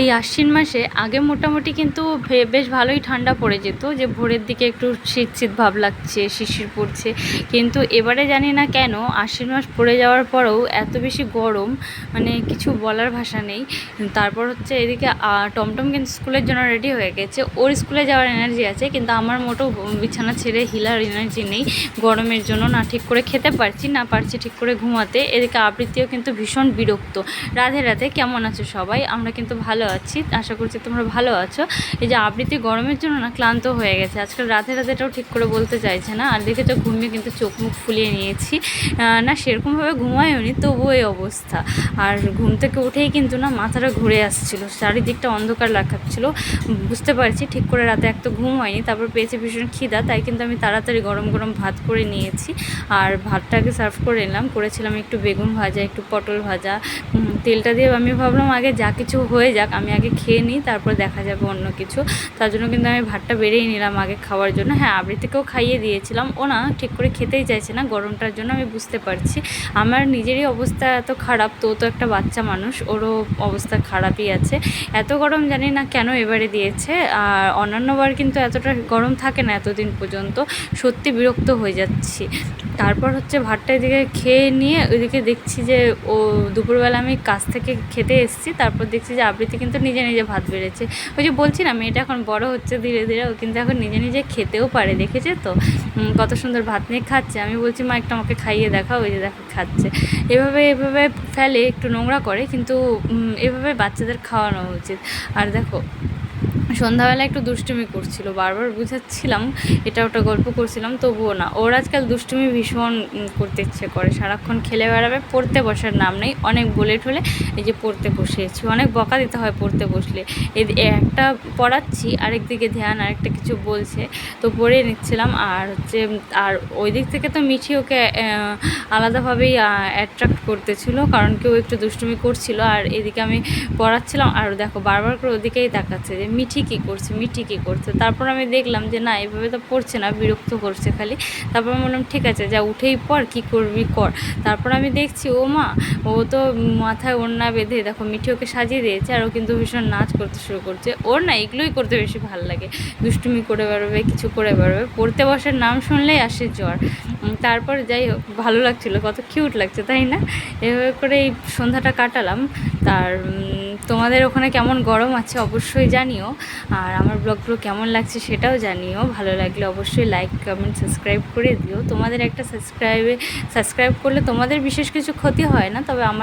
এই আশ্বিন মাসে আগে মোটামুটি কিন্তু বেশ ভালোই ঠান্ডা পড়ে যেত, যে ভোরের দিকে একটু শীত শীত ভাব লাগছে শিশির পড়ছে কিন্তু এবারে জানি না কেন, আশ্বিন মাস পড়ে যাওয়ার পরেও এত বেশি গরম মানে কিছু বলার ভাষা নেই। তারপর হচ্ছে এদিকে টমটম কিন্তু স্কুলের জন্য রেডি হয়ে গেছে। ওর স্কুলে যাওয়ার এনার্জি আছে, কিন্তু আমার মোটেও বিছানা ছেড়ে হিলার এনার্জি নেই। গরমের জন্য না ঠিক করে খেতে পারছি না পারছি ঠিক করে ঘুমাতে। এদিকে আবৃত্তিও কিন্তু ভীষণ বিরক্ত। রাধে রাধে, কেমন আছো সবাই? আমরা কিন্তু ভালো আছি, আশা করছি তোমরা ভালো আছো। এই যে আবৃত্তি গরমের জন্য না ক্লান্ত হয়ে গেছে, আজকাল রাতে রাধেটাও ঠিক করে বলতে চাইছে না, আর দেখে তো ঘুমিয়ে কিন্তু চোখ মুখ ফুলিয়ে নিয়েছি। না, সেরকমভাবে ঘুমায়ও নি তবুও এই অবস্থা। আর ঘুম থেকে উঠেই কিন্তু না মাথাটা ঘুরে আসছিল, চারিদিকটা অন্ধকার লাগাচ্ছিল। বুঝতে পারছি ঠিক করে রাতে এক তো ঘুম হয়নি, তারপর পেয়েছে ভীষণ খিদা, তাই কিন্তু আমি তাড়াতাড়ি গরম গরম ভাত করে নিয়েছি। আর ভাতটাকে সার্ভ করে নিলাম, করেছিলাম একটু বেগুন ভাজা, একটু পটল ভাজা। তেলটা দিয়ে আমি ভাবলাম আগে যা কিছু হয়ে যাক আমি আগে খেয়ে নিই, তারপর দেখা যাবে অন্য কিছু। তার জন্য কিন্তু আমি ভাতটা বেড়েই নিলাম আগে খাওয়ার জন্য। হ্যাঁ আবৃত্তিকেও খাইয়ে দিয়েছিলাম। ও না ঠিক করে খেতেই চাইছে না, গরমটার জন্য আমি বুঝতে পারছি। আমার নিজেরই অবস্থা এত খারাপ, তো তো একটা বাচ্চা মানুষ, ওরও অবস্থা খারাপই আছে। এত গরম জানি না কেন এবারে দিয়েছে। আর অন্যান্যবার কিন্তু এতটা গরম থাকে না এতদিন পর্যন্ত। সত্যি বিরক্ত হয়ে যাচ্ছি। তারপর হচ্ছে ভাতটা এদিকে খেয়ে নিয়ে ওইদিকে দেখছি যে ও দুপুরবেলা আমি কাজ থেকে খেতে এসেছি। তারপর দেখছি যে আবৃত্তি কিন্তু নিজে নিজে ভাত বেড়েছে। ওই যে বলছি না মেয়েটা এখন বড় হচ্ছে ধীরে ধীরে, ও কিন্তু এখন নিজে নিজে খেতেও পারে, দেখেছে তো? কত সুন্দর ভাত নিয়ে খাচ্ছে। আমি বলছি, মা, একটু আমাকে খাইয়ে দেখা ওই যে দেখো, খাচ্ছে। এভাবে এভাবে ফেলে, একটু নোংরা করে, কিন্তু এভাবে বাচ্চাদের খাওয়ানো উচিত। আর দেখো সন্ধ্যাবেলা একটু দুষ্টুমি করছিল, বারবার বুঝাচ্ছিলাম, এটা ওটা গল্প করছিলাম, তবুও না। ওর আজকাল দুষ্টুমি ভীষণ করতে ইচ্ছে করে, সারাক্ষণ খেলে বেড়াবে, পড়তে বসার নাম নেই, অনেক বলে ঠলে এই যে পড়তে বসেছি অনেক বকা দিতে হয় পড়তে বসলে। একটা পড়াচ্ছি আরেকদিকে ধ্যান, আরেকটা কিছু বলছে, তো পড়ে নিচ্ছিলাম, আর হচ্ছে, আর ওই দিক থেকে তো মিঠি ওকে আলাদাভাবেই অ্যাট্রাক্ট করতেছিল, কারণ কেউ একটু দুষ্টুমি করছিল, আর এদিকে আমি পড়াচ্ছিলাম, আর দেখো বারবার করে ওদিকেই তাকাচ্ছে যে মিঠি কী করছে মিঠি কী করছে। তারপর আমি দেখলাম যে না, এভাবে তো পড়ছে না, বিরক্ত করছে খালি। তারপর আমি বললাম, ঠিক আছে, যা, উঠেই পর কী করবি কর। তারপর আমি দেখছি, ও মা, ও তো মাথায় ওড়না বেঁধে, দেখো, মিঠি ওকে সাজিয়ে দিয়েছে, আর ও কিন্তু ভীষণ নাচ করতে শুরু করছে। ওর না, এগুলোই করতে বেশি ভালো লাগে। দুষ্টুমি করে বেরোবে, কিছু করে বেরোবে। পড়তে বসার নাম শুনলেই আসে জ্বর। তারপর যাই হোক, ভালো লাগছিল, কত কিউট লাগছে, তাই না? এভাবে করে এই সন্ধ্যাটা কাটালাম। তার তোমাদের ওখানে কেমন গরম আছে অবশ্যই জানিও। আর আমার ব্লগগুলো কেমন লাগছে সেটাও জানিও। ভালো লাগলে অবশ্যই লাইক কমেন্ট সাবস্ক্রাইব করে দিও। তোমাদের একটা সাবস্ক্রাইবে সাবস্ক্রাইব করলে তোমাদের বিশেষ কিছু ক্ষতি হয় না, তবে আমার